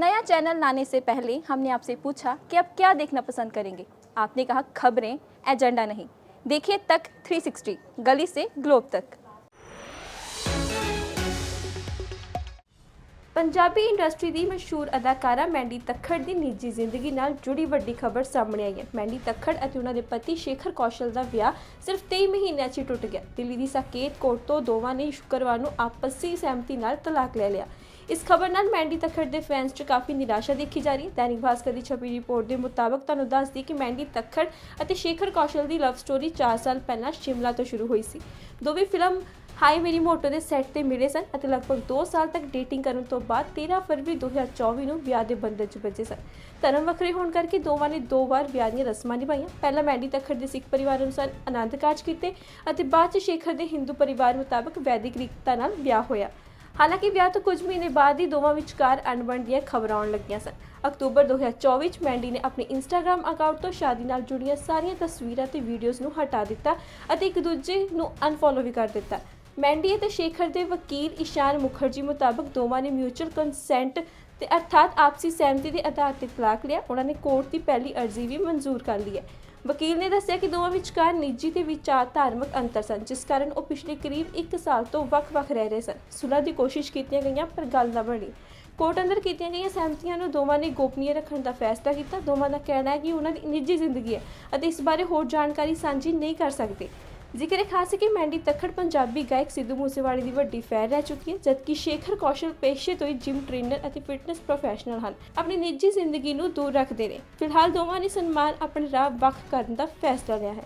नया चैनल लाने से पहले हमने आपसे पूछा कि आप क्या देखना पसंद करेंगे आपने कहा खबरें एजेंडा नहीं देखिए तक 360 गली से ग्लोब तक ਪੰਜਾਬੀ ਇੰਡਸਟਰੀ ਦੀ ਮਸ਼ਹੂਰ ਅਦਾਕਾਰਾ ਮੈਂਡੀ ਤੱਖੜ ਦੀ ਨਿੱਜੀ ਜ਼ਿੰਦਗੀ ਨਾਲ ਜੁੜੀ ਵੱਡੀ ਖਬਰ ਸਾਹਮਣੇ ਆਈ ਹੈ ਮੈਂਡੀ ਤੱਖੜ ਅਤੇ ਉਹਨਾਂ ਦੇ ਪਤੀ ਸ਼ੇਖਰ ਕੌਸ਼ਲ ਦਾ ਵਿਆਹ ਸਿਰਫ 23 ਮਹੀਨਿਆਂ 'ਚ ਹੀ ਟੁੱਟ ਗਿਆ ਦਿੱਲੀ ਦੀ ਸਾਕੇਤ ਕੋਰਟ ਤੋਂ ਦੋਵਾਂ ਨੇ ਸ਼ੁੱਕਰਵਾਰ ਨੂੰ ਆਪਸੀ ਸਹਿਮਤੀ ਨਾਲ ਤਲਾਕ ਲੈ ਲਿਆ ਇਸ ਖਬਰ ਨਾਲ ਮੈਂਡੀ ਤੱਖੜ ਦੇ ਫੈਨਸ 'ਚ ਕਾਫੀ ਨਿਰਾਸ਼ਾ ਦੇਖੀ ਜਾ ਰਹੀ ਹੈ। ਦੈਨਿਕ ਭਾਸਕਰ ਦੀ ਛਪੀ ਰਿਪੋਰਟ ਦੇ ਮੁਤਾਬਕ ਤੁਹਾਨੂੰ ਦੱਸਦੀ ਕਿ ਮੈਂਡੀ ਤੱਖੜ ਅਤੇ ਸ਼ੇਖਰ ਕੌਸ਼ਲ ਦੀ ਲਵ ਸਟੋਰੀ 4 ਸਾਲ ਪਹਿਲਾਂ ਸ਼ਿਮਲਾ ਤੋਂ ਸ਼ੁਰੂ ਹੋਈ ਸੀ। ਦੋਵੇਂ ਫਿਲਮ ਹਾਈ ਮੇਰੀ ਮੋਟੋ ਦੇ ਸੈੱਟ ਤੇ ਮਿਲੇ ਸਨ ਅਤੇ ਲਗਭਗ 2 ਸਾਲ ਤੱਕ ਡੇਟਿੰਗ ਕਰਨ ਤੋਂ ਬਾਅਦ 13 ਫਰਵਰੀ 2024 ਨੂੰ ਵਿਆਹ ਦੇ ਬੰਧਨ 'ਚ ਬੱਝੇ ਸਨ। ਧਰਮ ਵੱਖਰੇ ਹੋਣ ਕਰਕੇ ਦੋਵਾਂ ਨੇ ਦੋ ਵਾਰ ਵਿਆਹ ਦੀਆਂ ਰਸਮਾਂ ਨਿਭਾਈਆਂ। ਪਹਿਲਾਂ ਮੈਂਡੀ ਤੱਖੜ ਦੇ ਸਿੱਖ ਪਰਿਵਾਰ ਅਨੁਸਾਰ ਆਨੰਦ ਕਾਰਜ ਕੀਤੇ ਅਤੇ ਬਾਅਦ 'ਚ ਸ਼ੇਖਰ ਦੇ ਹਿੰਦੂ ਪਰਿਵਾਰ ਮੁਤਾਬਕ ਵੈਦਿਕ ਰੀਤਾਂ ਨਾਲ ਵਿਆਹ ਹੋਇਆ। ਹਾਲਾਂਕਿ ਵਿਆਹ ਤੋਂ ਕੁਝ ਮਹੀਨੇ ਬਾਅਦ ਹੀ ਦੋਵਾਂ ਵਿਚਕਾਰ ਅਣਬਣ ਦੀਆਂ ਖਬਰਾਂ ਆਉਣ ਲੱਗੀਆਂ ਸਨ। ਅਕਤੂਬਰ 2024 ਵਿੱਚ ਮੈਂਡੀ ਨੇ ਆਪਣੇ ਇੰਸਟਾਗ੍ਰam ਅਕਾਊਂਟ ਤੋਂ ਸ਼ਾਦੀ ਨਾਲ ਜੁੜੀਆਂ ਸਾਰੀਆਂ ਤਸਵੀਰਾਂ ਤੇ ਵੀਡੀਓਜ਼ ਨੂੰ ਹਟਾ ਦਿੱਤਾ ਅਤੇ ਇੱਕ ਦੂਜੇ ਨੂੰ ਅਨਫੋਲੋ ਵੀ ਕਰ ਦਿੱਤਾ। ਮੈਂਡੀ ਅਤੇ ਸ਼ੇਖਰ ਦੇ ਵਕੀਲ ਇਸ਼ਾਨ ਮੁਖਰਜੀ ਮੁਤਾਬਕ ਦੋਵਾਂ ਨੇ ਮਿਊਚੁਅਲ ਕੰਸੈਂਟ ਤੇ ਅਰਥਾਤ ਆਪਸੀ ਸਹਿਮਤੀ ਦੇ ਆਧਾਰ ਤੇ ਤਲਾਕ ਲਿਆ। ਉਹਨਾਂ ਨੇ ਕੋਰਟ ਦੀ ਪਹਿਲੀ ਅਰਜ਼ੀ ਵੀ ਮਨਜ਼ੂਰ ਕਰ ਲਈ ਹੈ। ਵਕੀਲ ਨੇ ਦੱਸਿਆ ਕਿ ਦੋਵਾਂ ਵਿਚਕਾਰ ਨਿੱਜੀ ਤੇ ਵਿਚਾਰ ਧਾਰਮਿਕ ਅੰਤਰ ਸਨ, ਜਿਸ ਕਾਰਨ ਉਹ ਪਿਛਲੇ ਕਰੀਬ 1 ਸਾਲ ਤੋਂ ਵੱਖ-ਵੱਖ ਰਹਿ ਰਹੇ ਸਨ। ਸੁਲ੍ਹਾ ਦੀ ਕੋਸ਼ਿਸ਼ ਕੀਤੀਆਂ ਗਈਆਂ, ਪਰ ਗੱਲ ਨਾ ਬਣੀ। ਕੋਰਟ ਅੰਦਰ ਕੀਤੀਆਂ ਗਈਆਂ ਸਹਿਮਤੀਆਂ ਨੂੰ ਦੋਵਾਂ ਨੇ ਗੋਪਨੀय ਰੱਖਣ ਦਾ ਫੈਸਲਾ ਕੀਤਾ। ਦੋਵਾਂ ਦਾ ਕਹਿਣਾ ਹੈ ਕਿ ਉਹਨਾਂ ਦੀ ਨਿੱਜੀ ਜ਼ਿੰਦਗੀ ਹੈ ਅਤੇ ਇਸ ਬਾਰੇ ਹੋਰ ਜਾਣਕਾਰੀ ਸਾਂਝੀ ਨਹੀਂ ਕਰ ਸਕਦੇ। ਜ਼ਿਕਰ ਖਾਸ ਹੈ ਕਿ ਮੈਂਡੀ ਤੱਖੜ ਪੰਜਾਬੀ ਗਾਇਕ ਸਿੱਧੂ ਮੂਸੇਵਾਲੇ ਦੀ ਵੱਡੀ ਫੈਨ ਰਹਿ ਚੁੱਕੀ ਹੈ, ਜਦਕਿ ਸ਼ੇਖਰ ਕੌਸ਼ਲ ਪੇਸ਼ੇ ਤੋਂ ਹੀ ਜਿਮ ਟ੍ਰੇਨਰ ਅਤੇ ਫਿਟਨੈਸ ਪ੍ਰੋਫੈਸ਼ਨਲ ਹਨ। ਆਪਣੀ ਨਿੱਜੀ ਜ਼ਿੰਦਗੀ ਨੂੰ ਦੂਰ ਰੱਖਦੇ ਨੇ। ਫਿਲਹਾਲ ਦੋਵਾਂ ਨੇ ਸਨਮਾਨ ਆਪਣੇ ਰਾਹ ਵੱਖ ਕਰਨ ਦਾ ਫੈਸਲਾ ਲਿਆ ਹੈ।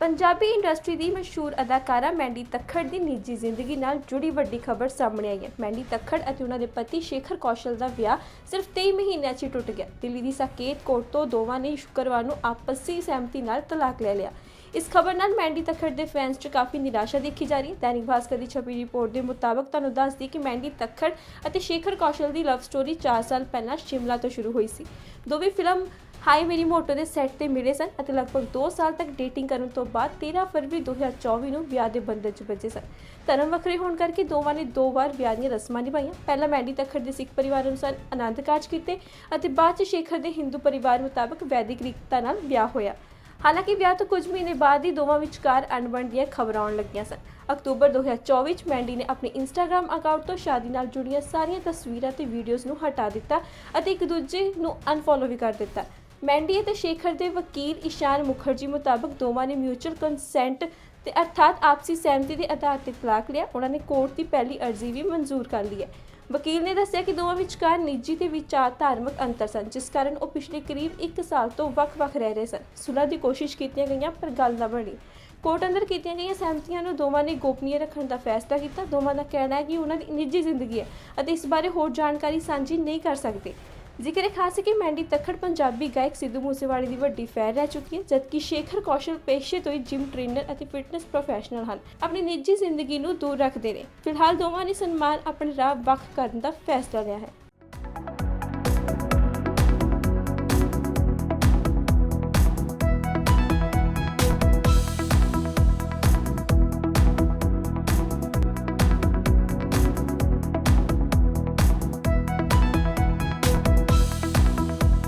ਪੰਜਾਬੀ ਇੰਡਸਟਰੀ ਦੀ ਮਸ਼ਹੂਰ ਅਦਾਕਾਰਾ ਮੈਂਡੀ ਤੱਖੜ ਦੀ ਨਿੱਜੀ ਜ਼ਿੰਦਗੀ ਨਾਲ ਜੁੜੀ ਵੱਡੀ ਖਬਰ ਸਾਹਮਣੇ ਆਈ ਹੈ। ਮੈਂਡੀ ਤੱਖੜ ਅਤੇ ਉਹਨਾਂ ਦੇ ਪਤੀ ਸ਼ੇਖਰ ਕੌਸ਼ਲ ਦਾ ਵਿਆਹ ਸਿਰਫ 23 ਮਹੀਨਿਆਂ 'ਚ ਟੁੱਟ ਗਿਆ। ਦਿੱਲੀ ਦੀ ਸਾਕੇਤ ਕੋਰਟ ਤੋਂ ਦੋਵਾਂ ਨੇ ਸ਼ੁੱਕਰਵਾਰ ਨੂੰ ਆਪਸੀ ਸਹਿਮਤੀ ਨਾਲ ਤਲਾਕ ਲੈ ਲਿਆ। ਇਸ ਖਬਰ ਨਾਲ ਮੈਂਡੀ ਤੱਖੜ ਦੇ ਫੈਨਸ 'ਚ ਕਾਫੀ ਨਿਰਾਸ਼ਾ ਦੇਖੀ ਜਾ ਰਹੀ ਹੈ। ਦੈਨਿਕ ਭਾਸਕਰ ਦੀ ਛਪੀ ਰਿਪੋਰਟ ਦੇ ਮੁਤਾਬਕ ਤੁਹਾਨੂੰ ਦੱਸਦੀ ਕਿ ਮੈਂਡੀ ਤੱਖੜ ਅਤੇ ਸ਼ੇਖਰ ਕੌਸ਼ਲ ਦੀ ਲਵ ਸਟੋਰੀ 4 ਸਾਲ ਪਹਿਲਾਂ ਸ਼ਿਮਲਾ ਤੋਂ ਸ਼ੁਰੂ ਹੋਈ ਸੀ। ਦੋਵੇਂ ਫਿਲਮ ਹਾਈ ਮੇਰੀ ਮੋਟੋ ਦੇ ਸੈੱਟ ਤੇ ਮਿਲੇ ਸਨ ਅਤੇ ਲਗਭਗ 2 ਸਾਲ ਤੱਕ ਡੇਟਿੰਗ ਕਰਨ ਤੋਂ ਬਾਅਦ 13 ਫਰਵਰੀ 2024 ਨੂੰ ਵਿਆਹ ਦੇ ਬੰਧਨ 'ਚ ਬੱਝੇ ਸਨ। ਧਰਮ ਵੱਖਰੇ ਹੋਣ ਕਰਕੇ ਦੋਵਾਂ ਨੇ ਦੋ ਵਾਰ ਵਿਆਹ ਦੀਆਂ ਰਸਮਾਂ ਨਿਭਾਈਆਂ। ਪਹਿਲਾਂ ਮੈਂਡੀ ਤੱਖੜ ਦੇ ਸਿੱਖ ਪਰਿਵਾਰ ਅਨੁਸਾਰ ਆਨੰਦ ਕਾਰਜ ਕੀਤੇ ਅਤੇ ਬਾਅਦ 'ਚ ਸ਼ੇਖਰ ਦੇ ਹਿੰਦੂ ਪਰਿਵਾਰ ਮੁਤਾਬਕ ਵੈਦਿਕ ਰੀਤਾਂ ਨਾਲ ਵਿਆਹ ਹੋਇਆ। ਹਾਲਾਂਕਿ ਵਿਆਹ ਤੋਂ ਕੁਝ ਮਹੀਨੇ ਬਾਅਦ ਹੀ ਦੋਵਾਂ ਵਿਚਕਾਰ ਅਣਬਣ ਦੀਆਂ ਖਬਰਾਂ ਆਉਣ ਲੱਗੀਆਂ ਸਨ। ਅਕਤੂਬਰ 2024 ਵਿੱਚ ਮੈਂਡੀ ਨੇ ਆਪਣੇ ਇੰਸਟਾਗ੍ਰam ਅਕਾਊਂਟ ਤੋਂ ਸ਼ਾਦੀ ਨਾਲ ਜੁੜੀਆਂ ਸਾਰੀਆਂ ਤਸਵੀਰਾਂ ਤੇ ਵੀਡੀਓਜ਼ ਨੂੰ ਹਟਾ ਦਿੱਤਾ ਅਤੇ ਇੱਕ ਦੂਜੇ ਨੂੰ ਅਨਫੋਲੋ ਵੀ ਕਰ ਦਿੱਤਾ। ਮੈਂਡੀ ਅਤੇ ਸ਼ੇਖਰ ਦੇ ਵਕੀਲ ਇਸ਼ਾਨ ਮੁਖਰਜੀ ਮੁਤਾਬਕ ਦੋਵਾਂ ਨੇ ਮਿਊਚੁਅਲ ਕੰਸੈਂਟ ਤੇ ਅਰਥਾਤ ਆਪਸੀ ਸਹਿਮਤੀ ਦੇ ਆਧਾਰ ਤੇ ਤਲਾਕ ਲਿਆ। ਉਹਨਾਂ ਨੇ ਕੋਰਟ ਦੀ ਪਹਿਲੀ ਅਰਜ਼ੀ ਵੀ ਮਨਜ਼ੂਰ ਕਰ ਲਈ ਹੈ। ਵਕੀਲ ਨੇ ਦੱਸਿਆ ਕਿ ਦੋਵਾਂ ਵਿਚਕਾਰ ਨਿੱਜੀ ਤੇ ਵਿਚਾਰ ਧਾਰਮਿਕ ਅੰਤਰ ਸਨ, ਜਿਸ ਕਾਰਨ ਉਹ ਪਿਛਲੇ ਕਰੀਬ 1 ਸਾਲ ਤੋਂ ਵੱਖ-ਵੱਖ ਰਹਿ ਰਹੇ ਸਨ। ਸੁਲ੍ਹਾ ਦੀ ਕੋਸ਼ਿਸ਼ ਕੀਤੀਆਂ ਗਈਆਂ, ਪਰ ਗੱਲ ਨਾ ਬਣੀ। ਕੋਰਟ ਅੰਦਰ ਕੀਤੀਆਂ ਗਈਆਂ ਸਹਿਮਤੀਆਂ ਨੂੰ ਦੋਵਾਂ ਨੇ ਗੋਪਨੀय ਰੱਖਣ ਦਾ ਫੈਸਲਾ ਕੀਤਾ। ਦੋਵਾਂ ਦਾ ਕਹਿਣਾ ਹੈ ਕਿ ਉਹਨਾਂ ਦੀ ਨਿੱਜੀ ਜ਼ਿੰਦਗੀ ਹੈ ਅਤੇ ਇਸ ਬਾਰੇ ਹੋਰ ਜਾਣਕਾਰੀ ਸਾਂਝੀ ਨਹੀਂ ਕਰ ਸਕਦੇ। ਜ਼ਿਕਰ ਇਹ ਖਾਸ ਹੈ ਕਿ ਮੈਂਡੀ ਤਖੜ ਪੰਜਾਬੀ ਗਾਇਕ ਸਿੱਧੂ ਮੂਸੇਵਾਲੇ ਦੀ ਵੱਡੀ ਫੈਨ ਰਹਿ ਚੁੱਕੀ ਹੈ, ਜਦਕਿ ਸ਼ੇਖਰ ਕੌਸ਼ਲ ਪੇਸ਼ੇ ਤੋਂ ਹੀ ਜਿਮ ਟ੍ਰੇਨਰ ਅਤੇ ਫਿਟਨੈਸ ਪ੍ਰੋਫੈਸ਼ਨਲ ਹਨ। ਆਪਣੀ ਨਿੱਜੀ ਜ਼ਿੰਦਗੀ ਨੂੰ ਦੂਰ ਰੱਖਦੇ ਨੇ। ਫਿਲਹਾਲ ਦੋਵਾਂ ਨੇ ਸਨਮਾਨ ਆਪਣੇ ਰਾਹ ਵੱਖ ਕਰਨ ਦਾ ਫੈਸਲਾ ਲਿਆ ਹੈ।